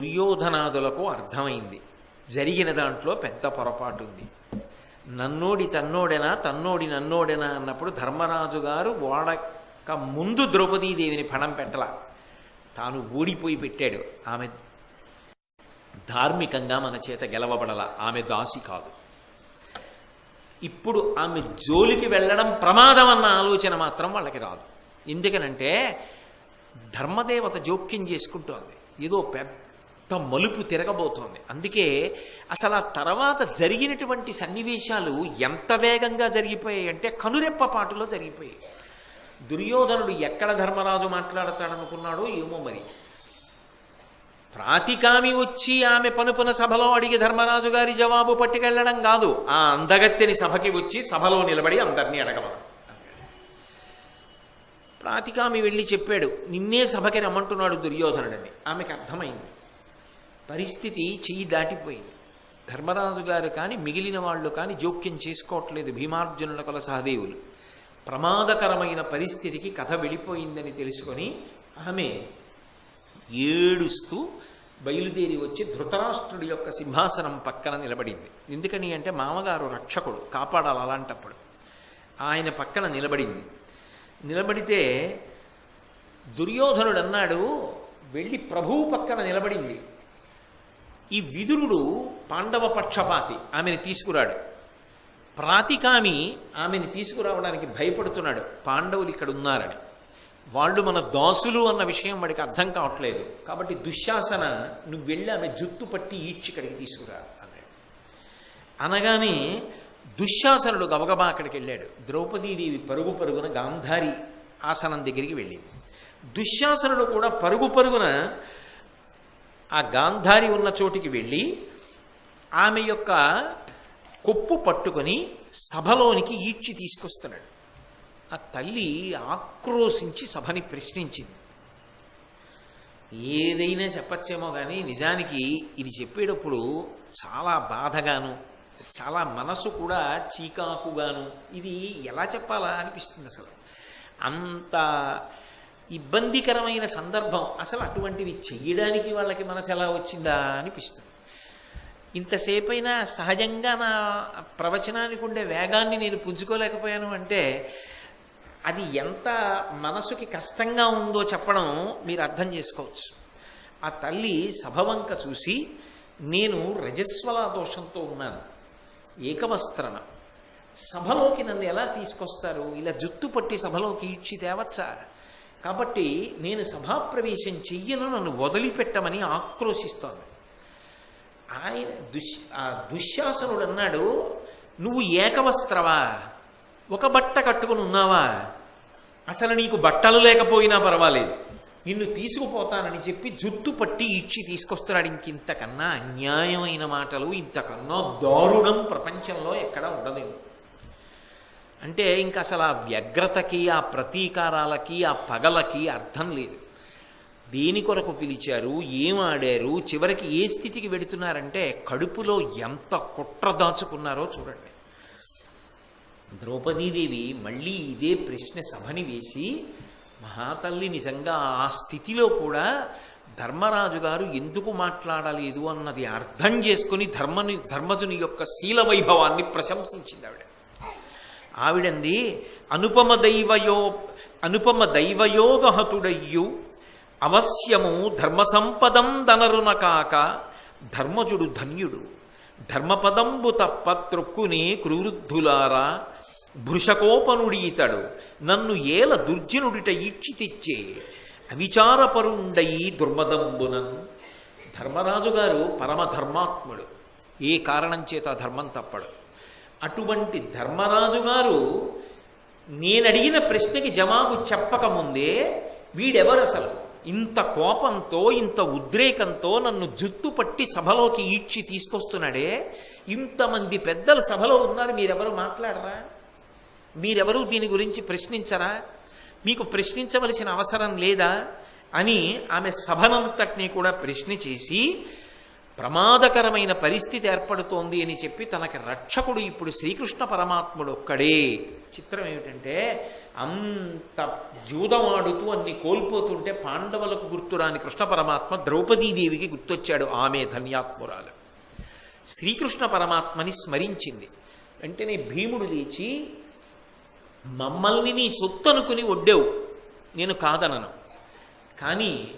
దుర్యోధనాదులకు అర్థమైంది. జరిగిన దాంట్లో పెద్ద పొరపాటు ఉంది నన్నోడి తన్నోడెనా తన్నోడి నన్నోడెనా అన్నప్పుడు ధర్మరాజు గారు ఓడక ముందు ద్రౌపదీదేవిని పణం పెట్టల. తాను ఓడిపోయి పెట్టాడు. ఆమె ధార్మికంగా మన చేత గెలవబడల. ఆమె దాసి కాదు. ఇప్పుడు ఆమె జోలికి వెళ్ళడం ప్రమాదం అన్న ఆలోచన మాత్రం వాళ్ళకి రాదు. ఎందుకనంటే ధర్మదేవత జోక్యం చేసుకుంటోంది. ఏదో పెద్ద మలుపు తిరగబోతోంది. అందుకే అసలు ఆ తర్వాత జరిగినటువంటి సన్నివేశాలు ఎంత వేగంగా జరిగిపోయాయి అంటే కనురెప్ప పాటులో జరిగిపోయాయి. దుర్యోధనుడు ఎక్కడ ధర్మరాజు మాట్లాడతాడనుకున్నాడో ఏమో మరి. ప్రాతికామి వచ్చి ఆమె పనుపున సభలో అడిగి ధర్మరాజు గారి జవాబు పట్టుకెళ్ళడం కాదు. ఆ అందగత్తెని సభకి వచ్చి సభలో నిలబడి అందరినీ అడగమను. ప్రాతికామి వెళ్ళి చెప్పాడు నిన్నే సభకి రమ్మంటున్నాడు దుర్యోధనుడని. ఆమెకు అర్థమైంది. పరిస్థితి చెయ్యి దాటిపోయింది. ధర్మరాజు గారు కానీ మిగిలిన వాళ్ళు కానీ జోక్యం చేసుకోవట్లేదు భీమార్జునుల కొల సహదేవులు ప్రమాదకరమైన పరిస్థితికి కథ వెళ్ళిపోయిందని తెలుసుకొని ఆమె ఏడుస్తూ బయలుదేరి వచ్చి ధృతరాష్ట్రుడి యొక్క సింహాసనం పక్కన నిలబడింది. ఎందుకని అంటే మామగారు రక్షకుడు కాపాడాలి అలాంటప్పుడు. ఆయన పక్కన నిలబడింది. నిలబడితే దుర్యోధనుడు అన్నాడు వెళ్ళి ప్రభువు పక్కన నిలబడింది. ఈ విదురుడు పాండవ పక్షపాతి ఆమెను తీసుకురాడు. ప్రాతికామి ఆమెను తీసుకురావడానికి భయపడుతున్నాడు. పాండవులు ఇక్కడ ఉన్నారని. వాళ్ళు మన దాసులు అన్న విషయం వాడికి అర్థం కావట్లేదు. కాబట్టి దుశ్శాసన నువ్వు వెళ్ళి ఆమె జుట్టు పట్టి ఈడ్చిక్కడికి తీసుకురా అన్నాడు. అనగానే దుశ్శాసనుడు గబగబా అక్కడికి వెళ్ళాడు. ద్రౌపదీదేవి పరుగు పరుగున గాంధారి ఆసనం దగ్గరికి వెళ్ళింది. దుశ్శాసనుడు కూడా పరుగు పరుగున ఆ గాంధారి ఉన్న చోటికి వెళ్ళి ఆమె యొక్క కొప్పు పట్టుకొని సభలోనికి ఈడ్చి తీసుకొస్తున్నాడు. ఆ తల్లి ఆక్రోశించి సభని ప్రశ్నించింది. ఏదైనా చెప్పచ్చేమో కానీ నిజానికి ఇది చెప్పేటప్పుడు చాలా బాధగాను చాలా మనసు కూడా చీకాకుగాను. ఇది ఎలా చెప్పాలా అనిపిస్తుంది అసలు. అంత ఇబ్బందికరమైన సందర్భం. అసలు అటువంటివి చెయ్యడానికి వాళ్ళకి మనసు ఎలా వచ్చిందా అనిపిస్తుంది. ఇంతసేపైనా సహజంగా నా ప్రవచనానికి ఉండే వేగాన్ని నేను పుంజుకోలేకపోయాను అంటే అది ఎంత మనసుకి కష్టంగా ఉందో చెప్పడం మీరు అర్థం చేసుకోవచ్చు. ఆ తల్లి సభవంక చూసి నేను రజస్వల దోషంతో ఉన్నాను. ఏకవస్త్రణ. సభలోకి నన్ను ఎలా తీసుకొస్తారు? ఇలా జుత్తు పట్టి సభలోకి ఇచ్చి తేవచ్చా? కాబట్టి నేను సభాప్రవేశం చెయ్యను నన్ను వదిలిపెట్టమని ఆక్రోశిస్తోంది. ఆయన దుశ్ ఆ దుశ్శాసనుడు అన్నాడు నువ్వు ఏకవస్త్రవా? ఒక బట్ట కట్టుకుని ఉన్నావా? అసలు నీకు బట్టలు లేకపోయినా పర్వాలేదు. నిన్ను తీసుకుపోతానని చెప్పి జుట్టు పట్టి ఇచ్చి తీసుకొస్తున్నాడు ఇంకింతకన్నా అన్యాయమైన మాటలు ఇంతకన్నా దారుణం ప్రపంచంలో ఎక్కడ ఉండలేదు. అంటే ఇంకా అసలు ఆ వ్యగ్రతకి ఆ ప్రతీకారాలకి ఆ పగలకి అర్థం లేదు. దేని కొరకు పిలిచారు ఏం ఆడారు చివరికి ఏ స్థితికి వెడుతున్నారంటే కడుపులో ఎంత కుట్ర దాచుకున్నారో చూడండి. ద్రౌపదీదేవి మళ్ళీ ఇదే ప్రశ్న సభని వేసి మహాతల్లి నిజంగా ఆ స్థితిలో కూడా ధర్మరాజు గారు ఎందుకు మాట్లాడలేదు అన్నది అర్థం చేసుకుని ధర్మని ధర్మజుని యొక్క శీల వైభవాన్ని ప్రశంసించింది ఆవిడ. ఆవిడంది అనుపమ దైవయో అనుపమ దైవయోగహతుడయ్యు అవశ్యము ధర్మ సంపదం దనరున కాక ధర్మజుడు ధన్యుడు ధర్మపదంబు తప్ప త్రొక్కునే క్రూరుద్ధులారా భృషకోపనుడీతడు నన్ను ఏల దుర్జనుడిట ఈడ్చి తెచ్చే అవిచారపరుండయి దుర్మదంబునన్. ధర్మరాజు గారు పరమధర్మాత్ముడు ఏ కారణం చేత ధర్మం తప్పడు? అటువంటి ధర్మరాజు గారు నేను అడిగిన ప్రశ్నకి జవాబు చెప్పకముందే వీడెవరు అసలు ఇంత కోపంతో ఇంత ఉద్రేకంతో నన్ను జుత్తు పట్టి సభలోకి ఈడ్చి తీసుకొస్తున్నాడే? ఇంతమంది పెద్దలు సభలో ఉన్నారు మీరెవరు మాట్లాడరా? మీరెవరు దీని గురించి ప్రశ్నించరా? మీకు ప్రశ్నించవలసిన అవసరం లేదా? అని ఆమె సభనంతటినీ కూడా ప్రశ్న చేసి ప్రమాదకరమైన పరిస్థితి ఏర్పడుతోంది అని చెప్పి తనకి రక్షకుడు ఇప్పుడు శ్రీకృష్ణ పరమాత్ముడు ఒక్కడే. చిత్రం ఏమిటంటే అంత జూదమాడుతూ అన్ని కోల్పోతుంటే పాండవులకు గుర్తురాని కృష్ణ పరమాత్మ ద్రౌపదీదేవికి గుర్తొచ్చాడు ఆమె ధన్యాత్మురాలు. శ్రీకృష్ణ పరమాత్మని స్మరించింది. వెంటనే భీముడు లేచి మమ్మల్ని నీ సొత్తు అనుకుని ఒడ్డావు. నేను కాదనను. కానీ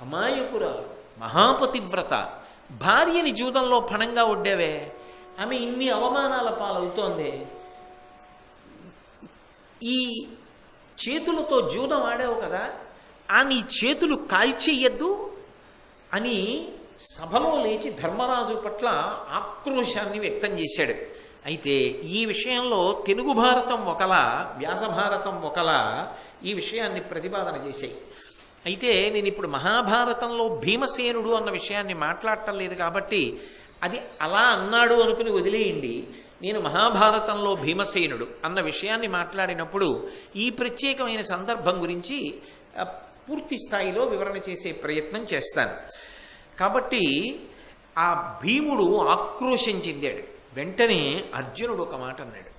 అమాయకురాలు మహాపతివ్రత భార్యని జీవితంలో పణంగా ఒడ్డావే? ఆమె ఇన్ని అవమానాల పాలవుతోంది. ఈ చేతులతో జూదం ఆడావు కదా ఆ నీ చేతులు కాల్చేయద్దు అని సభలో లేచి ధర్మరాజు పట్ల ఆక్రోశాన్ని వ్యక్తం చేశాడు. అయితే ఈ విషయంలో తెలుగు భారతం ఒకలా వ్యాస భారతం ఒకలా ఈ విషయాన్ని ప్రతిపాదన చేశాయి. అయితే నేను ఇప్పుడు మహాభారతంలో భీమసేనుడు అన్న విషయాన్ని మాట్లాడటం లేదు కాబట్టి అది అలా అన్నాడు అనుకుని వదిలేయండి. నేను మహాభారతంలో భీమసేనుడు అన్న విషయాన్ని మాట్లాడినప్పుడు ఈ ప్రత్యేకమైన సందర్భం గురించి పూర్తి స్థాయిలో వివరణ చేసే ప్రయత్నం చేస్తాను. కాబట్టి ఆ భీముడు ఆక్రోశం చెందాడు. వెంటనే అర్జునుడు ఒక మాట అన్నాడు.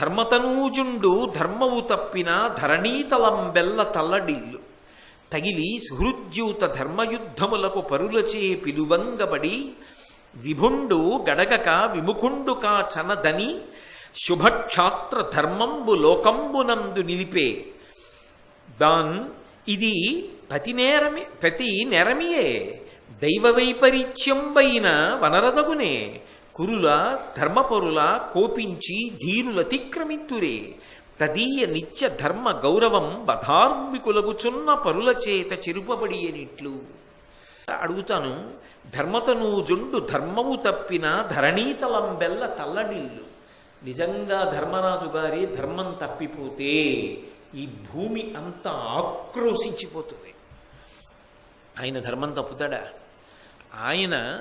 ధర్మతనూజుండు ధర్మవు తప్పిన ధరణీతలంబెల్ల తల్లడిల్లు. తగిలి సుహృద్యూత ధర్మయుద్ధములకు పరులచే పిలువంగబడి విభుండు గడగక విముఖుండు కా చనదని శుభక్షాత్ర ధర్మంబు లోకంబునందు నిలిపే. దాన్ ఇది పతి నేరమి ప్రతి నెరమియే. దైవ వైపరీత్యంబైన వనరదగునే. కురుల ధర్మపరుల కోపించి ధీరులతిక్రమిత్తురే తదీయ నిత్య ధర్మ గౌరవం బధార్మికులగుచున్న పరుల చేత చెరుపబడి అనిట్లు అడుగుతాను ధర్మతను జుండు ధర్మము తప్పిన ధరణీతలంబెల్ల తల్లడిల్లు. నిజంగా ధర్మరాజు గారి ధర్మం తప్పిపోతే ఈ భూమి అంతా ఆక్రోశించిపోతుంది. ఆయన ధర్మం తప్పుతాడా? ఆయన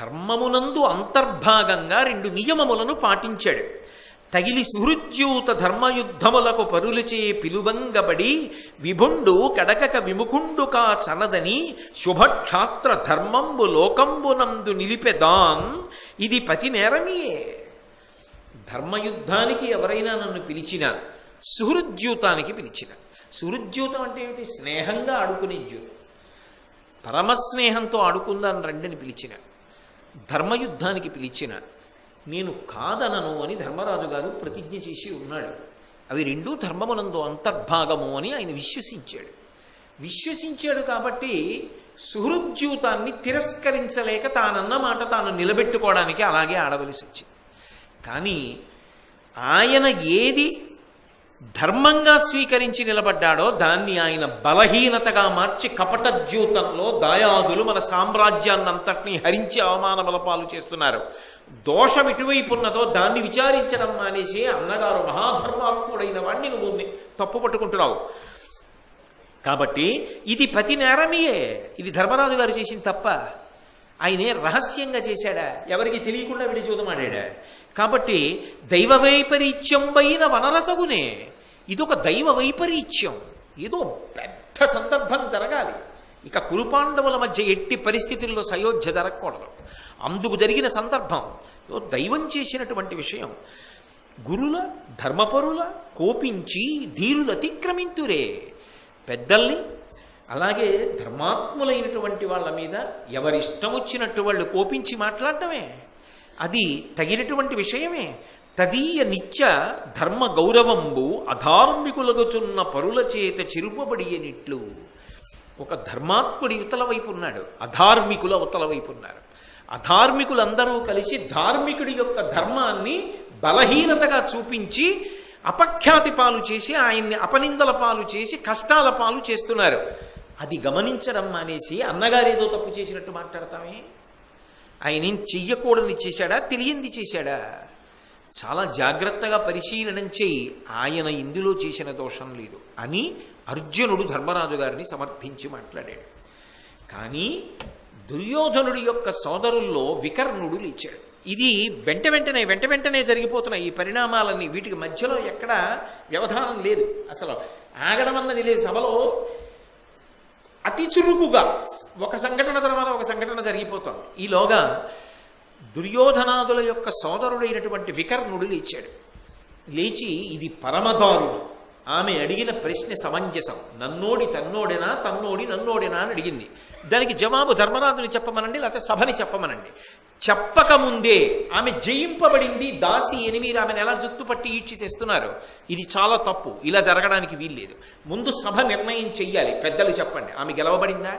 ధర్మమునందు అంతర్భాగంగా రెండు నియమములను పాటించాడు. తగిలి సుహృద్యూత ధర్మయుద్ధములకు పరులుచే పిలువంగబడి విభుండు కడకక విముఖుండుకా చనదని శుభక్షాత్ర ధర్మంబు లోకంబునందు నిలిపెదాన్. ఇది పతి నేరమియే. ధర్మయుద్ధానికి ఎవరైనా నన్ను పిలిచిన సుహృద్యూతానికి పిలిచిన. సుహృద్యూతం అంటే ఏమిటి? స్నేహంగా ఆడుకునే జ్యూతం పరమస్నేహంతో ఆడుకుందాని రండిని పిలిచిన ధర్మయుద్ధానికి పిలిచిన నేను కాదనను అని ధర్మరాజు గారు ప్రతిజ్ఞ చేసి ఉన్నాడు. అవి రెండూ ధర్మమునందు అంతర్భాగము అని ఆయన విశ్వసించాడు. విశ్వసించాడు కాబట్టి సుహృద్యూతాన్ని తిరస్కరించలేక తానన్న మాట తాను నిలబెట్టుకోవడానికి అలాగే ఆడవలసి వచ్చింది. కానీ ఆయన ఏది ధర్మంగా స్వీకరించి నిలబడ్డాడో దాన్ని ఆయన బలహీనతగా మార్చి కపట ద్యూతంలో దాయాదులు మన సామ్రాజ్యాన్నంతటినీ హరించి అవమానముల పాలు చేస్తున్నారు. దోషం ఇటువైపు ఉన్నదో దాన్ని విచారించడం మానేసి అన్నగారు మహాధర్మాత్ముడైన వాణ్ణి నువ్వు తప్పు పట్టుకుంటున్నావు. కాబట్టి ఇది పతి నేరమియే. ఇది ధర్మరాజు గారు చేసిన తప్ప. ఆయనే రహస్యంగా చేశాడా? ఎవరికి తెలియకుండా విడిచూదమాడా కాబట్టి దైవ వైపరీత్యం పైన వనరతగునే ఇదొక దైవ వైపరీత్యం. ఏదో పెద్ద సందర్భం జరగాలి. ఇక కురుపాండవుల మధ్య ఎట్టి పరిస్థితుల్లో సయోధ్య జరగకూడదు. అందుకు జరిగిన సందర్భం దైవం చేసినటువంటి విషయం. గురుల ధర్మపరుల కోపించి ధీరులు అతిక్రమింతురే. పెద్దల్ని అలాగే ధర్మాత్ములైనటువంటి వాళ్ళ మీద ఎవరిష్టం వచ్చినట్టు వాళ్ళు కోపించి మాట్లాడటమే అది తగినటువంటి విషయమే. తదీయ నిత్య ధర్మ గౌరవంబు అధార్మికులగుచున్న పరుల చేత చిరుపబడియనిట్లు. ఒక ధర్మాత్ముడి ఇవతల వైపు ఉన్నాడు అధార్మికుల అవతల వైపు ఉన్నారు అధార్మికులందరూ కలిసి ధార్మికుడి యొక్క ధర్మాన్ని బలహీనతగా చూపించి అపఖ్యాతి పాలు చేసి ఆయన్ని అపనిందల పాలు చేసి కష్టాల పాలు చేస్తున్నారు. అది గమనించడం మానేసి అన్నగారు ఏదో తప్పు చేసినట్టు మాట్లాడతామే? ఆయన ఏం చెయ్యకూడని చేశాడా? తెలియంది చేశాడా? చాలా జాగ్రత్తగా పరిశీలనం చేయి. ఆయన ఇందులో చేసిన దోషం లేదు అని అర్జునుడు ధర్మరాజు గారిని సమర్థించి మాట్లాడాడు. కానీ దుర్యోధనుడి యొక్క సోదరుల్లో వికర్ణుడు లేచాడు. ఇది వెంట వెంటనే వెంట వెంటనే జరిగిపోతున్న ఈ పరిణామాలన్నీ. వీటికి మధ్యలో ఎక్కడ వ్యవధానం లేదు. అసలు ఆగడం అన్నది లేదు. సభలో అతి చురుకుగా ఒక సంఘటన తర్వాత ఒక సంఘటన జరిగిపోతుంది. ఈలోగా దుర్యోధనాదుల యొక్క సోదరుడైనటువంటి వికర్ణుడు లేచాడు. లేచి ఇది పరమదారుడు. ఆమె అడిగిన ప్రశ్న సమంజసం. నన్నోడి తన్నోడేనా తన్నోడి నన్నోడేనా అని అడిగింది. దానికి జవాబు ధర్మనాథుని చెప్పమనండి లేకపోతే సభని చెప్పమనండి. చెప్పకముందే ఆమె జయింపబడింది దాసి అని మీరు ఆమెను ఎలా జుట్టుపట్టి ఈడ్చి తెస్తున్నారు? ఇది చాలా తప్పు. ఇలా జరగడానికి వీల్లేదు. ముందు సభ నిర్ణయం చెయ్యాలి. పెద్దలు చెప్పండి. ఆమె గెలవబడిందా?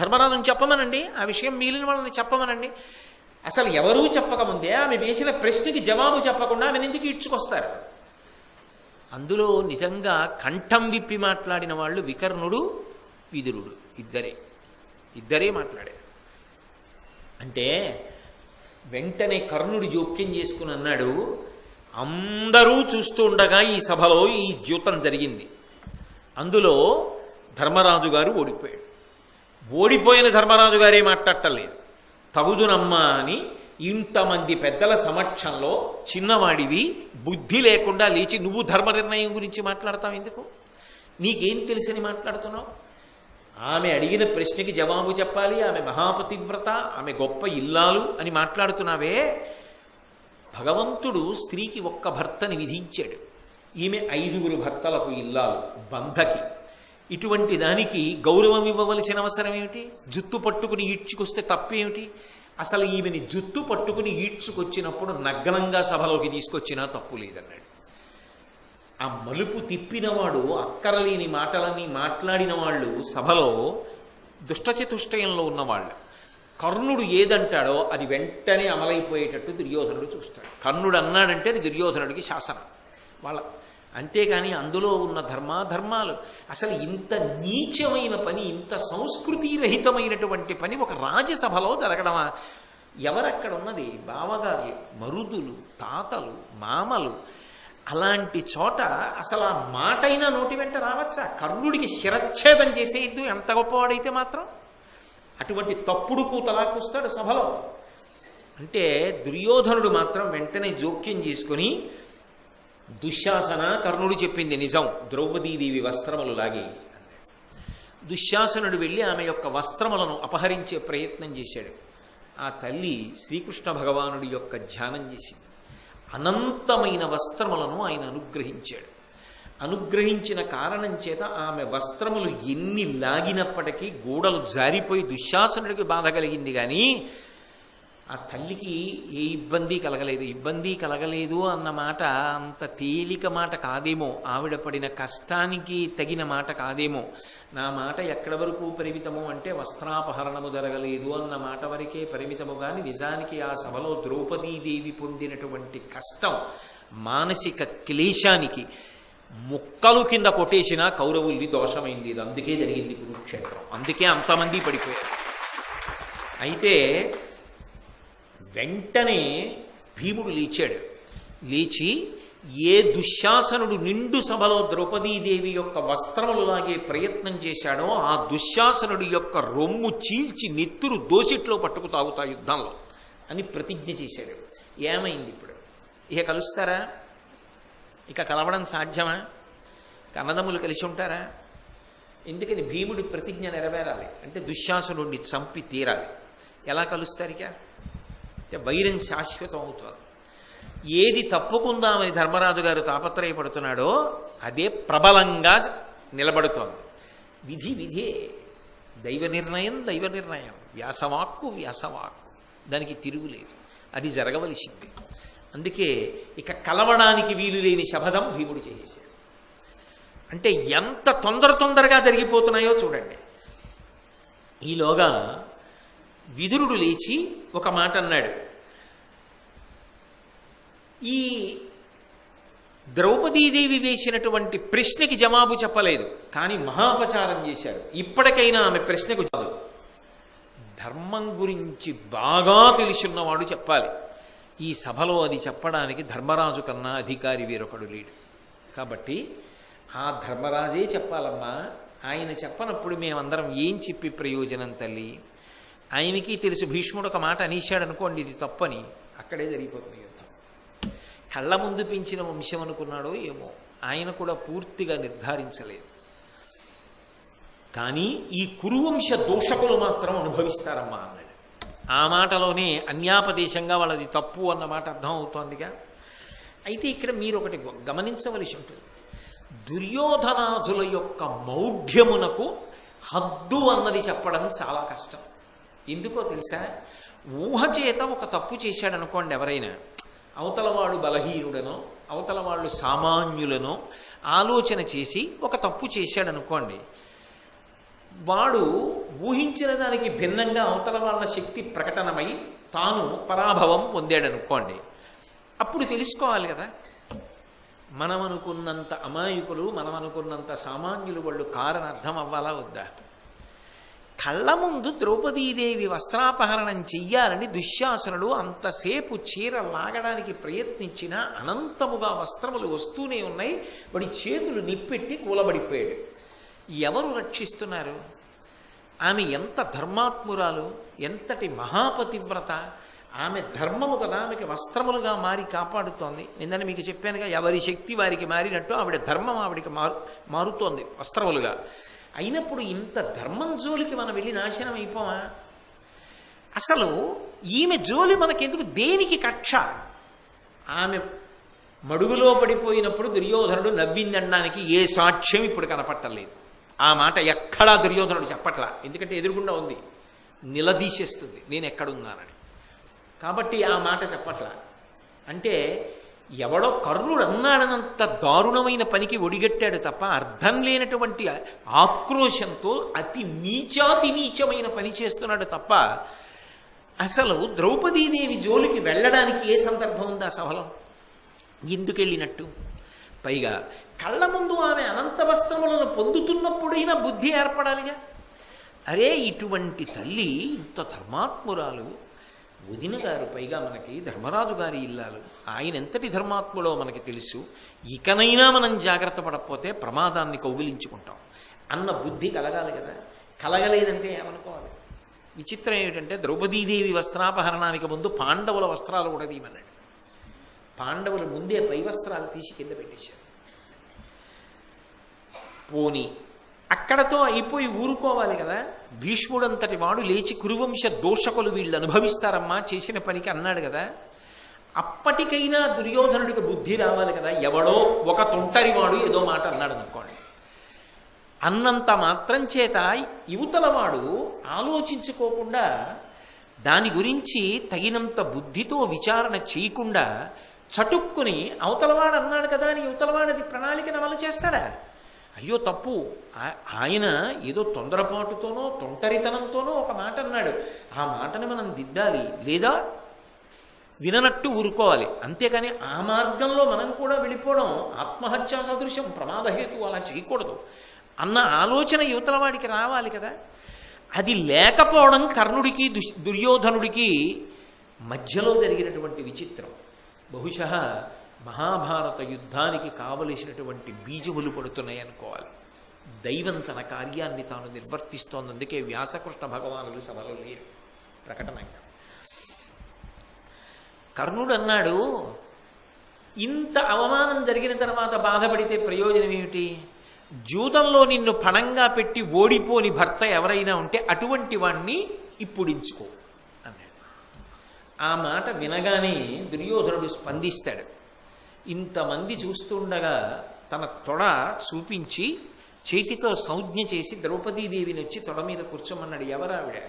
ధర్మనాథుని చెప్పమనండి. ఆ విషయం మిగిలిన వాళ్ళని చెప్పమనండి. అసలు ఎవరూ చెప్పకముందే ఆమె వేసిన ప్రశ్నకి జవాబు చెప్పకుండా ఆమె ఎందుకు ఈడ్చుకొస్తారు? అందులో నిజంగా కంఠం విప్పి మాట్లాడిన వాళ్ళు వికర్ణుడు విదురుడు. ఇద్దరే. ఇద్దరే మాట్లాడారు. అంటే వెంటనే కర్ణుడు జోక్యం చేసుకుని అన్నాడు అందరూ చూస్తూ ఉండగా ఈ సభలో ఈ ద్యూతం జరిగింది. అందులో ధర్మరాజు గారు ఓడిపోయాడు ఓడిపోయిన ధర్మరాజు గారే మాట్లాడటలేదు తగుదునమ్మా అని ఇంతమంది పెద్దల సమక్షంలో చిన్నవాడివి బుద్ధి లేకుండా లేచి నువ్వు ధర్మ నిర్ణయం గురించి మాట్లాడతావు ఎందుకు? నీకేం తెలిసని మాట్లాడుతున్నావు? ఆమె అడిగిన ప్రశ్నకి జవాబు చెప్పాలి ఆమె మహాపతివ్రత ఆమె గొప్ప ఇల్లాలు అని మాట్లాడుతున్నావే. భగవంతుడు స్త్రీకి ఒక్క భర్తని విధించాడు. ఈమె ఐదుగురు భర్తలకు ఇల్లాలు బంధకి. ఇటువంటి దానికి గౌరవం ఇవ్వవలసిన అవసరం ఏమిటి? జుత్తు పట్టుకుని ఈడ్చుకొస్తే తప్పేమిటి? అసలు ఈమెని జుత్తు పట్టుకుని ఈడ్చుకొచ్చినప్పుడు నగ్నంగా సభలోకి తీసుకొచ్చినా తప్పు లేదన్నాడు. ఆ మలుపు తిప్పినవాడు అక్కరలేని మాటలన్నీ మాట్లాడిన వాళ్ళు సభలో దుష్టచతుష్టయంలో ఉన్నవాళ్ళు. కర్ణుడు ఏదంటాడో అది వెంటనే అమలైపోయేటట్టు దుర్యోధనుడు చూస్తాడు. కర్ణుడు అన్నాడంటే అది దుర్యోధనుడికి శాసనం. వాళ్ళ అంతేకాని అందులో ఉన్న ధర్మాధర్మాలు. అసలు ఇంత నీచమైన పని ఇంత సంస్కృతి రహితమైనటువంటి పని ఒక రాజ్యసభలో జరగడమా? ఎవరక్కడ ఉన్నది బావగారు మరుదులు తాతలు మామలు. అలాంటి చోట అసలు ఆ మాటైనా నోటి వెంట రావచ్చా? కర్ణుడికి శిరచ్ఛేదం చేసేయద్దు ఎంత గొప్పవాడైతే మాత్రం? అటువంటి తప్పుడు కూతలాకూస్తాడు సభలో. అంటే దుర్యోధనుడు మాత్రం వెంటనే జోక్యం చేసుకొని దుశ్శాసన కర్ణుడు చెప్పింది నిజం. ద్రౌపదీదేవి వస్త్రములు లాగి. దుశ్శాసనుడు వెళ్ళి ఆమె యొక్క వస్త్రములను అపహరించే ప్రయత్నం చేశాడు. ఆ తల్లి శ్రీకృష్ణ భగవానుడి యొక్క ధ్యానం చేసింది. అనంతమైన వస్త్రములను ఆయన అనుగ్రహించాడు. అనుగ్రహించిన కారణం చేత ఆమె వస్త్రములు ఎన్ని లాగినప్పటికీ గూడలు జారిపోయి దుశ్శాసనుడికి బాధ కలిగింది కానీ ఆ తల్లికి ఏ ఇబ్బంది కలగలేదు. ఇబ్బంది కలగలేదు అన్న మాట అంత తేలిక మాట కాదేమో. ఆవిడ పడిన కష్టానికి తగిన మాట కాదేమో. నా మాట ఎక్కడి వరకు పరిమితము అంటే వస్త్రాపహరణము జరగలేదు అన్న మాట వరకే పరిమితము కానీ నిజానికి ఆ సభలో ద్రౌపదీదేవి పొందినటువంటి కష్టం మానసిక క్లేశానికి ముక్కలు కింద కొట్టేసిన కౌరవుల్ని దోషమైంది. ఇది అందుకే జరిగింది కురుక్షేత్రం. అందుకే అంతమంది పడిపోయారు. అయితే వెంటనే భీముడు లేచాడు. లేచి ఏ దుశ్శాసనుడు నిండు సభలో ద్రౌపదీదేవి యొక్క వస్త్రములు లాగే ప్రయత్నం చేశాడో ఆ దుశ్శాసనుడి యొక్క రొమ్ము చీల్చి నెత్తురు దోసిట్లో పట్టుకు తాగుతా యుద్ధంలో అని ప్రతిజ్ఞ చేశాడు. ఏమైంది ఇప్పుడు? ఇక కలుస్తారా? ఇక కలవడం సాధ్యమా? కన్నదమ్ములు కలిసి ఉంటారా? ఎందుకని భీముడి ప్రతిజ్ఞ నెరవేరాలి? అంటే దుశ్శాసనుడిని చంపి తీరాలి. ఎలా కలుస్తారు ఇక? అంటే వైరం శాశ్వతం అవుతుంది. ఏది తప్పుకుందామని ధర్మరాజు గారు తాపత్రయపడుతున్నాడో అదే ప్రబలంగా నిలబడుతోంది. విధి విధే దైవ నిర్ణయం దైవ నిర్ణయం. వ్యాసవాక్కు వ్యాసవాక్కు. దానికి తిరుగులేదు అది జరగవలసింది. అందుకే ఇక కలవడానికి వీలు లేని శపథం భీముడు చేసేశాడు. అంటే ఎంత తొందర తొందరగా జరిగిపోతున్నాయో చూడండి. ఈలోగా విదురుడు లేచి ఒక మాట అన్నాడు. ఈ ద్రౌపదీదేవి వేసినటువంటి ప్రశ్నకి జవాబు చెప్పలేదు కానీ మహాపచారం చేశాడు. ఇప్పటికైనా ఆమె ప్రశ్నకు కాదు ధర్మం గురించి బాగా తెలుసున్నవాడు చెప్పాలి. ఈ సభలో అది చెప్పడానికి ధర్మరాజు కన్నా అధికారి వేరొకడు లేడు. కాబట్టి ఆ ధర్మరాజే చెప్పాలమ్మా. ఆయన చెప్పనప్పుడు మేమందరం ఏం చెప్పి ప్రయోజనం తల్లి? ఆయనకి తెలుసు భీష్ముడు ఒక మాట అనేశాడు అనుకోండి ఇది తప్పని. అక్కడే జరిగిపోతుంది యుద్ధం. కళ్ళ ముందు పెంచిన వంశం అనుకున్నాడో ఏమో. ఆయన కూడా పూర్తిగా నిర్ధారించలేదు. కానీ ఈ కురువంశ దోషకులు మాత్రం అనుభవిస్తారమ్మా అన్నాడు. ఆ మాటలోనే అన్యాపదేశంగా వాళ్ళది తప్పు అన్న మాట అర్థం అవుతోందిగా అయితే ఇక్కడ మీరు ఒకటి గమనించవలసి ఉంటుంది. దుర్యోధనాథుల యొక్క మౌఢ్యమునకు హద్దు అన్నది చెప్పడం చాలా కష్టం. ఎందుకో తెలుసా? ఊహ చేత ఒక తప్పు చేశాడు అనుకోండి ఎవరైనా అవతలవాడు బలహీనుడనో అవతల వాళ్ళు సామాన్యులనో ఆలోచన చేసి ఒక తప్పు చేశాడు అనుకోండి వాడు ఊహించిన దానికి భిన్నంగా అవతల వాళ్ళ శక్తి ప్రకటనమై తాను పరాభవం పొందాడనుకోండి అప్పుడు తెలుసుకోవాలి కదా. మనం అనుకున్నంత అమాయకులు మనం అనుకున్నంత సామాన్యులు వాళ్ళు కారని అర్థం అవ్వాలా వద్దా? కళ్ళ ముందు ద్రౌపదీదేవి వస్త్రాపహరణం చెయ్యాలని దుశ్శాసనుడు అంతసేపు చీర లాగడానికి ప్రయత్నించినా అనంతముగా వస్త్రములు వస్తూనే ఉన్నాయి. వాడి చేతులు నిప్పెట్టి కూలబడిపోయాడు. ఎవరు రక్షిస్తున్నారు? ఆమె ఎంత ధర్మాత్మురాలు ఎంతటి మహాపతివ్రత. ఆమె ధర్మము కదా ఆమెకి వస్త్రములుగా మారి కాపాడుతోంది. నిన్ననే మీకు చెప్పానుగా ఎవరి శక్తి వారికి మారినట్టు ఆవిడ ధర్మం ఆవిడికి మారు మారుతోంది వస్త్రములుగా. అయినప్పుడు ఇంత ధర్మం జోలికి మనం వెళ్ళి నాశనం అయిపోమా? అసలు ఈమె జోలి మనకెందుకు? దేనికి కక్ష? ఆమె మడుగులో పడిపోయినప్పుడు దుర్యోధనుడు నవ్విందనడానికి ఏ సాక్ష్యం ఇప్పుడు కనపట్టలేదు. ఆ మాట ఎక్కడా దుర్యోధనుడు చెప్పట్లా. ఎందుకంటే ఎదురుగుండా ఉంది. నిలదీసేస్తుంది. నేను ఎక్కడున్నానని కాబట్టి ఆ మాట చెప్పట్లా. అంటే ఎవడో కర్ణుడు అన్నాడనంత దారుణమైన పనికి ఒడిగట్టాడు తప్ప అర్థం లేనటువంటి ఆక్రోశంతో అతి నీచాతి నీచమైన పని చేస్తున్నాడు తప్ప అసలు ద్రౌపదీదేవి జోలికి వెళ్ళడానికి ఏ సందర్భం ఉందా సభలో? ఎందుకు వెళ్ళినట్టు పైగా కళ్ళ ముందు ఆమె అనంత వస్త్రములను పొందుతున్నప్పుడైనా బుద్ధి ఏర్పడాలిగా? అరే ఇటువంటి తల్లి ఇంత ధర్మాత్మురాలు. వదిన గారు పైగా మనకి ధర్మరాజు గారి ఇల్లాలు ఆయన ఎంతటి ధర్మాత్ముడో మనకి తెలుసు. ఇకనైనా మనం జాగ్రత్త పడకపోతే ప్రమాదాన్ని కౌగిలించుకుంటాం. అన్న బుద్ధి కలగాలి కదా. కలగలేదంటే ఏమనుకోవాలి? విచిత్రం ఏమిటంటే ద్రౌపదీదేవి వస్త్రాపహరణానికి ముందు పాండవుల వస్త్రాలు కూడా తీయమన్నాడు. పాండవులు ముందే పై వస్త్రాలు తీసి కింద పెట్టేశారు. పోని అక్కడతో అయిపోయి ఊరుకోవాలి కదా. భీష్ముడంతటి వాడు లేచి కురువంశ దోషకులు వీళ్ళు అనుభవిస్తారమ్మా చేసిన పనికి అన్నాడు కదా. అప్పటికైనా దుర్యోధనుడికి బుద్ధి రావాలి కదా. ఎవడో ఒక తొంటరివాడు ఏదో మాట అన్నాడు అనుకోండి. అన్నంత మాత్రం చేత యువతలవాడు ఆలోచించుకోకుండా దాని గురించి తగినంత బుద్ధితో విచారణ చేయకుండా చటుక్కుని అవతలవాడు అన్నాడు కదా అని యువతలవాడు అది ప్రణాళికను అమలు చేస్తాడా? అయ్యో తప్పు. ఆయన ఏదో తొందరపాటుతోనో తొంటరితనంతోనో ఒక మాట అన్నాడు. ఆ మాటని మనం దిద్దాలి. లేదా విననట్టు ఊరుకోవాలి. అంతేకాని ఆ మార్గంలో మనం కూడా వెళ్ళిపోవడం ఆత్మహత్యా సదృశ్యం ప్రమాదహేతు అలా చేయకూడదు. అన్న ఆలోచన యువతల వాడికి రావాలి కదా. అది లేకపోవడం కర్ణుడికి దుష్- దుర్యోధనుడికి మధ్యలో జరిగినటువంటి విచిత్రం. బహుశ మహాభారత యుద్ధానికి కావలసినటువంటి బీజములు పడుతున్నాయి అనుకోవాలి. దైవం తన కార్యాన్ని తాను నిర్వర్తిస్తోంది. అందుకే వ్యాసకృష్ణ భగవానులు సభలో లేరు. ప్రకటనంగా కర్ణుడు అన్నాడు ఇంత అవమానం జరిగిన తర్వాత బాధపడితే ప్రయోజనం ఏమిటి? జూదంలో నిన్ను పణంగా పెట్టి ఓడిపోని భర్త ఎవరైనా ఉంటే అటువంటి వాణ్ణి ఇప్పుడించుకో అన్నాడు. ఆ మాట వినగానే దుర్యోధనుడు స్పందిస్తాడు. ఇంతమంది చూస్తుండగా తన తొడ చూపించి చేతితో సంజ్ఞ చేసి ద్రౌపదీదేవిని వచ్చి తొడ మీద కూర్చోమన్నాడు. ఎవరావిడ?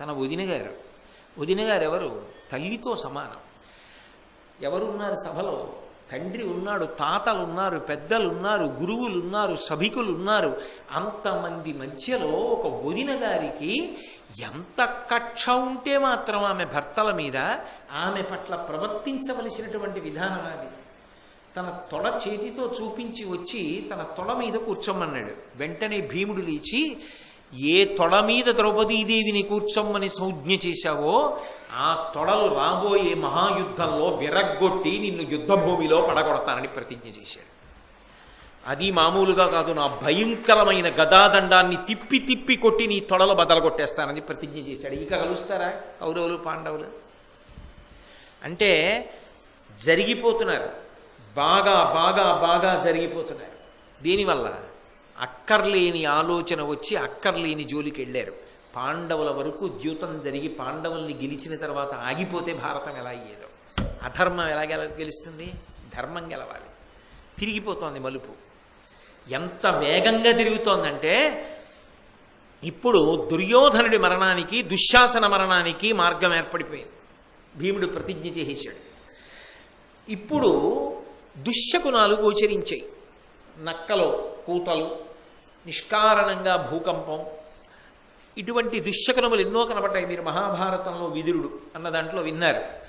తన వదినగారు. వదినగారు ఎవరు తల్లితో సమానం. ఎవరున్నారు సభలో? తండ్రి ఉన్నాడు తాతలు ఉన్నారు పెద్దలు ఉన్నారు గురువులు ఉన్నారు సభికులు ఉన్నారు అంతమంది మధ్యలో ఒక వదిన గారికి ఎంత కక్ష ఉంటే మాత్రం ఆమె భర్తల మీద ఆమె పట్ల ప్రవర్తించవలసినటువంటి విధానం అది. తన తొడ చేతితో చూపించి వచ్చి తన తొడ మీద కూర్చోమన్నాడు. వెంటనే భీముడు లేచి ఏ తొడ మీద ద్రౌపదీదేవిని కూర్చోమ్మని సంజ్ఞ చేశావో ఆ తొడలు రాబోయే మహాయుద్ధంలో విరగ్గొట్టి నిన్ను యుద్ధభూమిలో పడగొడతానని ప్రతిజ్ఞ చేశాడు. అది మామూలుగా కాదు నా భయంకరమైన గదాదండాన్ని తిప్పి తిప్పి కొట్టి నీ తొడలు బదలగొట్టేస్తానని ప్రతిజ్ఞ చేశాడు. ఇక కలుస్తారా కౌరవులు పాండవులు? అంటే జరిగిపోతున్నారు. బాగా బాగా బాగా జరిగిపోతున్నారు. దీనివల్ల అక్కర్లేని ఆలోచన వచ్చి అక్కర్లేని జోలికి వెళ్ళారు పాండవుల వరకు ద్యూతం జరిగి పాండవుల్ని గెలిచిన తర్వాత ఆగిపోతే భారతం ఎలా అయ్యేదో. అధర్మం ఎలా గెల గెలుస్తుంది? ధర్మం గెలవాలి. తిరిగిపోతోంది మలుపు. ఎంత వేగంగా తిరుగుతోందంటే ఇప్పుడు దుర్యోధనుడి మరణానికి దుశ్శాసన మరణానికి మార్గం ఏర్పడిపోయింది. భీముడు ప్రతిజ్ఞ చేసేశాడు. ఇప్పుడు దుశ్శకునాలు గోచరించాయి. నక్కలు కూతలు నిష్కారణంగా భూకంపం. ఇటువంటి దుశ్శకునములు ఎన్నో కనబడ్డాయి. మీరు మహాభారతంలో విదురుడు అన్న దాంట్లో విన్నారు.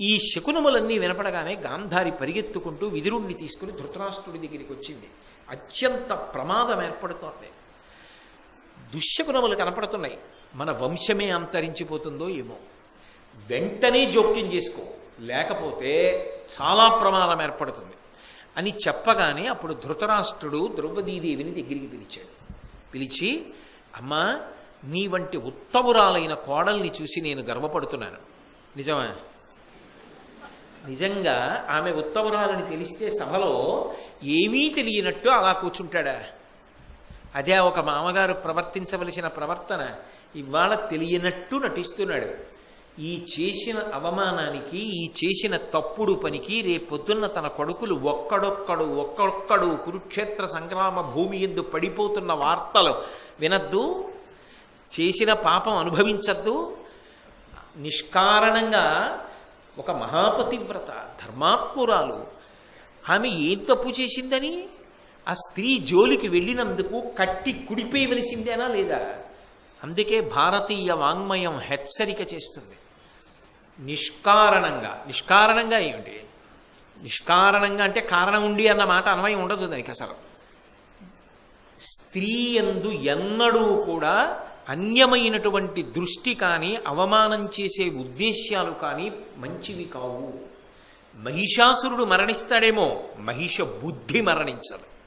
ఈ శకునములన్నీ వినపడగానే గాంధారి పరిగెత్తుకుంటూ విదురుణ్ణి తీసుకుని ధృతరాష్ట్రుడి దగ్గరికి వచ్చింది. అత్యంత ప్రమాదం ఏర్పడుతోంది. దుశ్శకునములు కనపడుతున్నాయి. మన వంశమే అంతరించిపోతుందో ఏమో. వెంటనే జోక్యం చేసుకో. లేకపోతే చాలా ప్రమాదం ఏర్పడుతుంది. అని చెప్పగానే అప్పుడు ధృతరాష్ట్రుడు ద్రౌపదీదేవిని దగ్గరికి పిలిచాడు. పిలిచి అమ్మా నీ వంటి ఉత్తమురాలైన కోడల్ని చూసి నేను గర్వపడుతున్నాను. నిజమా? నిజంగా ఆమె ఉత్తమురాలని తెలిస్తే సభలో ఏమీ తెలియనట్టు అలా కూర్చుంటాడా? అదే ఒక మామగారు ప్రవర్తించవలసిన ప్రవర్తన ఇవాళ తెలియనట్టు నటిస్తున్నాడు. ఈ చేసిన అవమానానికి ఈ చేసిన తప్పుడు పనికి రేపొద్దున్న తన కొడుకులు ఒక్కడొక్కడు ఒక్కొక్కడు కురుక్షేత్ర సంగ్రామ భూమి ఎందు పడిపోతున్న వార్తలు వినద్దు చేసిన పాపం అనుభవించద్దు. నిష్కారణంగా ఒక మహాపతివ్రత ధర్మాత్మురాలు ఆమె ఏం తప్పు చేసిందని ఆ స్త్రీ జోలికి వెళ్ళినందుకు కట్టి కుడిపేయవలసిందేనా లేదా? అందుకే భారతీయ వాంగ్మయం హెచ్చరిక చేస్తుంది. నిష్కారణంగా. నిష్కారణంగా ఏమిటి? నిష్కారణంగా అంటే కారణం ఉండి అన్న మాట అన్వయం ఉండదు దానికి అసలు. స్త్రీ ఎందు ఎన్నడూ కూడా అన్యమైనటువంటి దృష్టి కానీ అవమానం చేసే ఉద్దేశ్యాలు కానీ మంచివి కావు. మహిషాసురుడు మరణిస్తాడేమో మహిష బుద్ధి మరణించదు.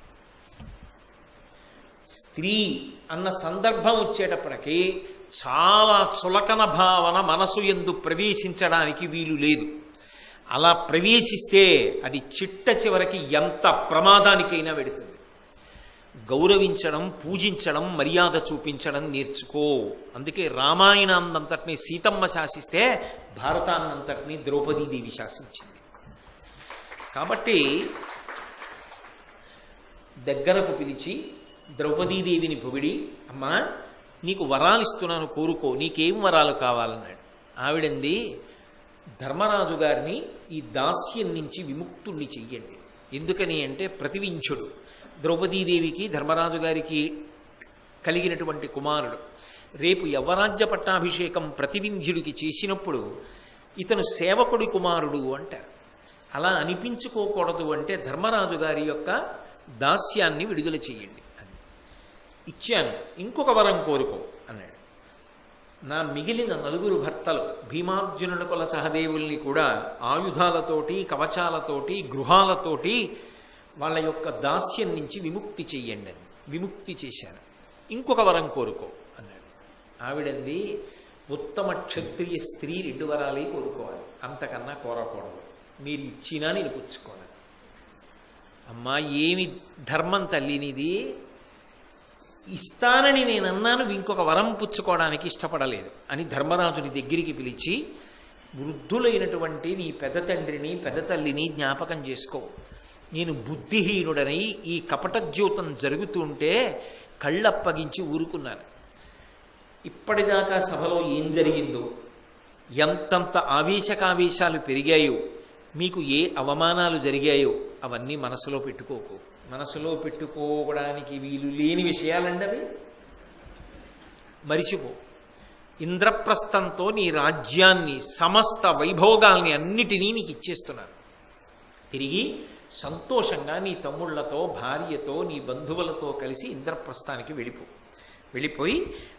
స్త్రీ అన్న సందర్భం వచ్చేటప్పటికి చాలా చులకన భావన మనసు ఎందు ప్రవేశించడానికి వీలు లేదు. అలా ప్రవేశిస్తే అది చిట్ట చివరికి ఎంత ప్రమాదానికైనా పెడుతుంది గౌరవించడం పూజించడం మర్యాద చూపించడం నేర్చుకో. అందుకే రామాయణాన్నంతటినీ సీతమ్మ శాసిస్తే భారతాన్నంతటినీ ద్రౌపదీదేవి శాసించింది. కాబట్టి దగ్గరకు పిలిచి ద్రౌపదీదేవిని పొగిడి అమ్మా నీకు వరాలు ఇస్తున్నాను కోరుకో. నీకేం వరాలు కావాలన్నాడు. ఆవిడంది ధర్మరాజు గారిని ఈ దాస్యం నుంచి విముక్తుణ్ణి చెయ్యండి. ఎందుకని అంటే ప్రతివించుడు. ద్రౌపదీదేవికి ధర్మరాజు గారికి కలిగినటువంటి కుమారుడు. రేపు యవరాజ్య పట్టాభిషేకం ప్రతివింధ్యుడికి చేసినప్పుడు ఇతను సేవకుడి కుమారుడు అంటారు. అలా అనిపించుకోకూడదు అంటే ధర్మరాజు గారి యొక్క దాస్యాన్ని విడుదల చేయండి ఇచ్చాను ఇంకొక వరం కోరుకో అన్నాడు. నా మిగిలిన నలుగురు భర్తలు భీమార్జునుల కుల సహదేవుల్ని కూడా ఆయుధాలతోటి కవచాలతోటి గృహాలతోటి వాళ్ళ యొక్క దాస్యం నుంచి విముక్తి చెయ్యండి అని విముక్తి చేశాను ఇంకొక వరం కోరుకో అన్నాడు. ఆవిడంది ఉత్తమ క్షత్రియ స్త్రీ రెండు వరాలే కోరుకోవాలి అంతకన్నా కోరకూడదు. మీరు ఇచ్చినా నేను పుచ్చుకోను. అమ్మా ఏమి ధర్మం తల్లి నీది? ఇస్తానని నేను అన్నాను ఇంకొక వరం పుచ్చుకోవడానికి ఇష్టపడలేదు అని ధర్మరాజుని దగ్గరికి పిలిచి వృద్ధులైనటువంటి నీ పెద్ద తండ్రిని పెద్ద తల్లిని జ్ఞాపకం చేసుకో. నేను బుద్ధిహీనుడనై ఈ కపట కపటజ్యోతం జరుగుతుంటే కళ్ళప్పగించి ఊరుకున్నాను. ఇప్పటిదాకా సభలో ఏం జరిగిందో ఎంతంత ఆవేశకావేశాలు పెరిగాయో మీకు ఏ అవమానాలు జరిగాయో అవన్నీ మనసులో పెట్టుకోకు. మనసులో పెట్టుకోవడానికి వీలు లేని విషయాలండి అవి మరిచిపో. ఇంద్రప్రస్థంతో నీ రాజ్యాన్ని సమస్త వైభోగాల్ని అన్నిటినీ నీకు ఇచ్చేస్తున్నాను తిరిగి సంతోషంగా నీ తమ్ముళ్ళతో భార్యతో నీ బంధువులతో కలిసి ఇంద్రప్రస్థానికి వెళ్ళిపో. వెళ్ళిపోయి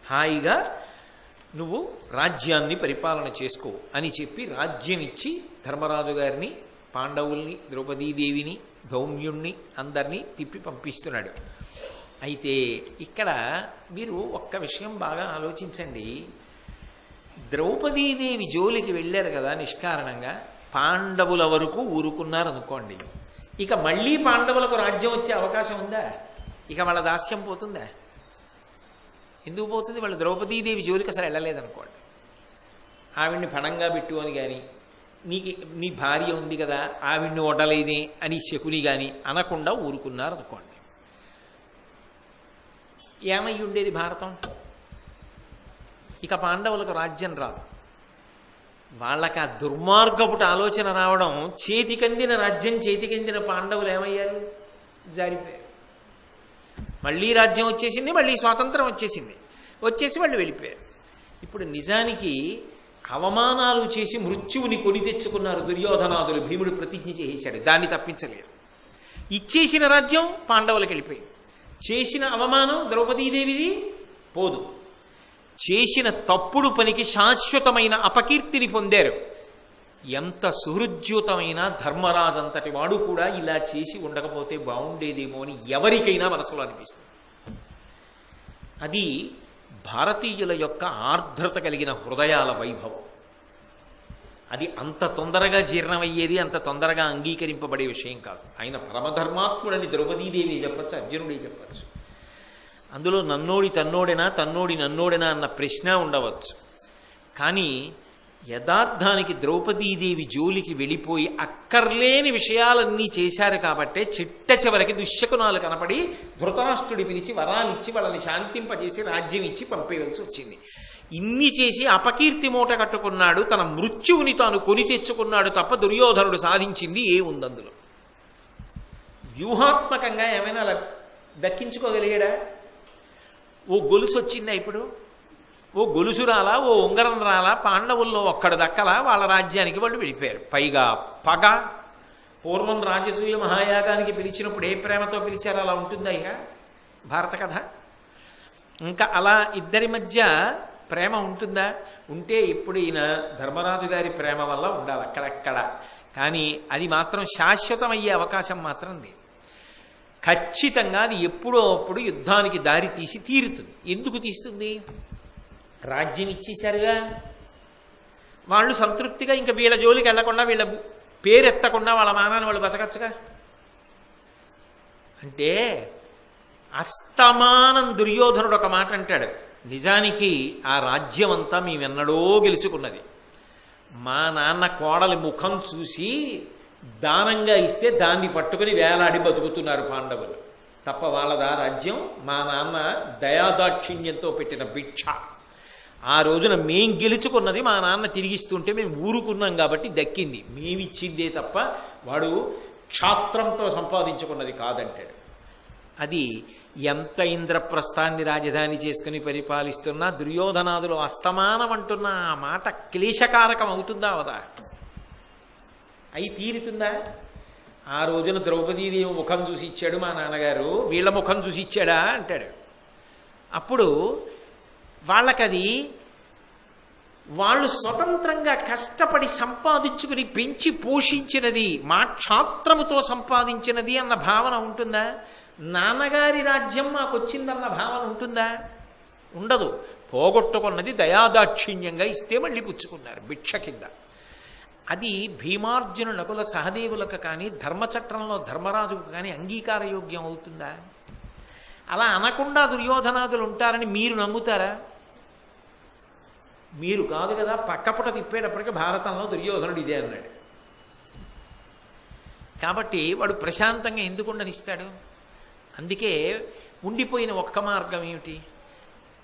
హాయిగా నువ్వు రాజ్యాన్ని పరిపాలన చేసుకో అని చెప్పి రాజ్యం ఇచ్చి ధర్మరాజు గారిని పాండవుల్ని ద్రౌపదీదేవిని ధౌమ్యుణ్ణి అందరినీ తిప్పి పంపిస్తున్నాడు. అయితే ఇక్కడ మీరు ఒక్క విషయం బాగా ఆలోచించండి. ద్రౌపదీదేవి జోలికి వెళ్ళారు కదా నిష్కారణంగా. పాండవుల వరకు ఊరుకున్నారు అనుకోండి ఇక మళ్ళీ పాండవులకు రాజ్యం వచ్చే అవకాశం ఉందా? ఇక వాళ్ళ దాస్యం పోతుందా? ఎందుకు పోతుంది? వాళ్ళు ద్రౌపదీదేవి జోలికి అసలు వెళ్ళలేదనుకోండి. ఆవిడ్ని పణంగా పెట్టు అని కానీ నీకు నీ భార్య ఉంది కదా ఆవిడ్ని వడలేదే అని శకుని కానీ అనకుండా ఊరుకున్నారు అనుకోండి ఏమై ఉండేది భారతం? ఇక పాండవులకు రాజ్యం రాదు. వాళ్ళకి ఆ దుర్మార్గపుట ఆలోచన రావడం చేతికందిన రాజ్యం చేతికందిన పాండవులు ఏమయ్యారు? జారిపోయారు. మళ్ళీ రాజ్యం వచ్చేసింది మళ్ళీ స్వాతంత్రం వచ్చేసింది. వచ్చేసి వాళ్ళు వెళ్ళిపోయారు. ఇప్పుడు నిజానికి అవమానాలు చేసి మృత్యువుని కొని తెచ్చుకున్నారు దుర్యోధనాదులు. భీముడు ప్రతిజ్ఞ చేసేశాడు దాన్ని తప్పించలేదు. ఇచ్చేసిన రాజ్యం పాండవులకు వెళ్ళిపోయింది. చేసిన అవమానం ద్రౌపదీదేవిది పోదు. చేసిన తప్పుడు పనికి శాశ్వతమైన అపకీర్తిని పొందారు. ఎంత సుహృద్యూతమైన ధర్మరాజంతటి వాడు కూడా ఇలా చేసి ఉండకపోతే బాగుండేదేమో అని ఎవరికైనా మనసులో అనిపిస్తుంది. అది భారతీయుల యొక్క ఆర్ద్రత కలిగిన హృదయాల వైభవం. అది అంత తొందరగా జీర్ణమయ్యేది అంత తొందరగా అంగీకరింపబడే విషయం కాదు. ఆయన పరమధర్మాత్ముడని ద్రౌపదీదేవి చెప్పచ్చు అర్జునుడే చెప్పచ్చు. అందులో నన్నోడి తన్నోడెనా తన్నోడి నన్నోడెనా అన్న ప్రశ్న ఉండవచ్చు. కానీ యథార్థానికి ద్రౌపదీదేవి జోలికి వెళ్ళిపోయి అక్కర్లేని విషయాలన్నీ చేశారు కాబట్టే చిట్ట చివరికి దుశ్శకునాలు కనపడి ధృతరాష్ట్రుడి పిలిచి వరాలిచ్చి వాళ్ళని శాంతింపజేసి రాజ్యం ఇచ్చి పంపేయవలసి వచ్చింది. ఇన్ని చేసి అపకీర్తి మూట కట్టుకున్నాడు తన మృత్యువుని తాను కొని తెచ్చుకున్నాడు తప్ప దుర్యోధనుడు సాధించింది ఏ ఉందందులో వ్యూహాత్మకంగా ఏమైనా అలా దక్కించుకోగలిగాడా? ఓ గొలుసు వచ్చిందా ఇప్పుడు? ఓ గొలుసు రాలా ఓ ఉంగరం రాలా పాండవుల్లో ఒక్కడు దక్కలా వాళ్ళ రాజ్యానికి వాళ్ళు వెళ్ళిపోయారు. పైగా పగ పూర్వం రాజసూయ మహాయాగానికి పిలిచినప్పుడు ఏ ప్రేమతో పిలిచారు? అలా ఉంటుందా ఇక భారత కథ. ఇంకా అలా ఇద్దరి మధ్య ప్రేమ ఉంటుందా? ఉంటే ఇప్పుడు ఈయన ధర్మరాజు గారి ప్రేమ వల్ల ఉండాలి అక్కడక్కడ. కానీ అది మాత్రం శాశ్వతమయ్యే అవకాశం మాత్రం లేదు. ఖచ్చితంగా అది ఎప్పుడో అప్పుడు యుద్ధానికి దారి తీసి తీరుతుంది. ఎందుకు తీస్తుంది? రాజ్యం ఇచ్చేశారుగా వాళ్ళు సంతృప్తిగా ఇంకా వీళ్ళ జోలికి వెళ్ళకుండా వీళ్ళ పేరెత్తకుండా వాళ్ళ మానాన్ని వాళ్ళు బతకచ్చుగా అంటే అస్తమానం దుర్యోధనుడు ఒక మాట అంటాడు. నిజానికి ఆ రాజ్యం అంతా మేమెన్నడో గెలుచుకున్నది. మా నాన్న కోడలి ముఖం చూసి దానంగా ఇస్తే దాన్ని పట్టుకుని వేలాడి బతుకుతున్నారు పాండవులు. తప్ప వాళ్ళదా రాజ్యం? మా నాన్న దయాదాక్షిణ్యంతో పెట్టిన భిక్ష. ఆ రోజున మేం గెలుచుకున్నది మా నాన్న తిరిగిస్తుంటే మేము ఊరుకున్నాం కాబట్టి దక్కింది. మేమిచ్చిందే తప్ప వాడు క్షాత్రంతో సంపాదించుకున్నది కాదంటాడు. అది ఎంత ఇంద్రప్రస్థాన్ని రాజధాని చేసుకుని పరిపాలిస్తున్నా దుర్యోధనాదులు అస్తమానం అంటున్న ఆ మాట క్లేశకారకం అవుతుందా అవదా? అయి తీరుతుందా? ఆ రోజున ద్రౌపదీదేవి ముఖం చూసి ఇచ్చాడు మా నాన్నగారు. వీళ్ళ ముఖం చూసి ఇచ్చాడా అంటాడు. అప్పుడు వాళ్ళకది వాళ్ళు స్వతంత్రంగా కష్టపడి సంపాదించుకుని పెంచి పోషించినది మా క్షాత్రముతో సంపాదించినది అన్న భావన ఉంటుందా? నాన్నగారి రాజ్యం మాకు వచ్చిందన్న భావన ఉంటుందా? ఉండదు. పోగొట్టుకున్నది దయాదాక్షిణ్యంగా ఇస్తే మళ్ళీ పుచ్చుకున్నారు భిక్ష కింద. అది భీమార్జున నకుల సహదేవులకు కానీ ధర్మచట్రంలో ధర్మరాజుకు కానీ అంగీకారయోగ్యం అవుతుందా? అలా అనకుండా దుర్యోధనాదులు ఉంటారని మీరు నమ్ముతారా? మీరు కాదు కదా పక్కపుట తిప్పేటప్పటికి భారతంలో దుర్యోధనుడు ఇదే అన్నాడు. కాబట్టి వాడు ప్రశాంతంగా ఎందుకు ఉండనిస్తాడు? అందుకే ఉండిపోయిన ఒక్క మార్గం ఏమిటి?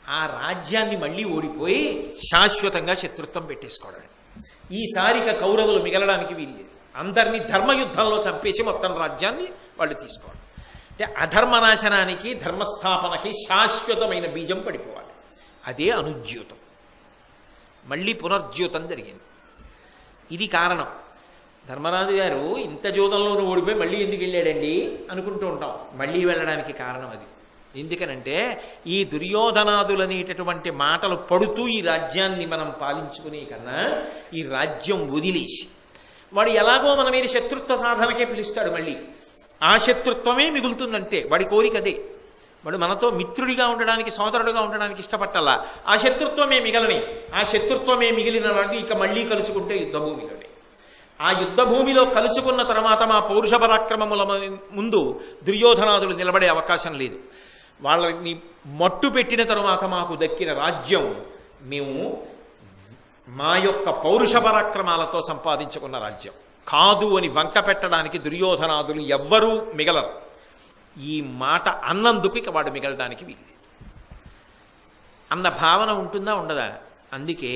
ఆ రాజ్యాన్ని మళ్ళీ ఓడిపోయి శాశ్వతంగా శత్రుత్వం పెట్టేసుకోవడం ఈసారిక కౌరవులు మిగలడానికి వీల్లేదు. అందరినీ ధర్మయుద్ధంలో చంపేసి మొత్తం రాజ్యాన్ని వాళ్ళు తీసుకోవడం అంటే అధర్మనాశనానికి ధర్మస్థాపనకి శాశ్వతమైన బీజం పడిపోవాలి. అదే అనుజ్యూతం. మళ్ళీ పునర్జ్యోతం జరిగింది. ఇది కారణం. ధర్మరాజు గారు ఇంత జూదంలోనూ ఓడిపోయి మళ్ళీ ఎందుకు వెళ్ళాడండి? అనుకుంటూ ఉంటాం. మళ్ళీ వెళ్ళడానికి కారణం అది. ఎందుకనంటే ఈ దుర్యోధనాదులనేటటువంటి మాటలు పడుతూ ఈ రాజ్యాన్ని మనం పాలించుకునే కన్నా ఈ రాజ్యం వదిలేసి వాడు ఎలాగో మన మీద శత్రుత్వ సాధనకే పిలుస్తాడు మళ్ళీ. ఆ శత్రుత్వమే మిగులుతుందంటే వాడి కోరిక అదే. వాడు మనతో మిత్రుడిగా ఉండడానికి సోదరుడుగా ఉండడానికి ఇష్టపట్టాలా? ఆ శత్రుత్వమే మిగలని. ఆ శత్రుత్వమే మిగిలిన వాడు ఇక మళ్ళీ కలుసుకుంటే యుద్ధభూమిలోనే ఆ యుద్ధ భూమిలో కలుసుకున్న తర్వాత మా పౌరుష పరాక్రమముల ముందు దుర్యోధనాదులు నిలబడే అవకాశం లేదు. వాళ్ళని మట్టు పెట్టిన తరువాత మాకు దక్కిన రాజ్యం మేము మా యొక్క పౌరుష పరాక్రమాలతో సంపాదించుకున్న రాజ్యం. కాదు అని వంక పెట్టడానికి దుర్యోధనాదులు ఎవ్వరూ మిగలరు. ఈ మాట అన్నందుకు ఇక వాడు మిగలడానికి వీలు అన్న భావన ఉంటుందా ఉండదా? అందుకే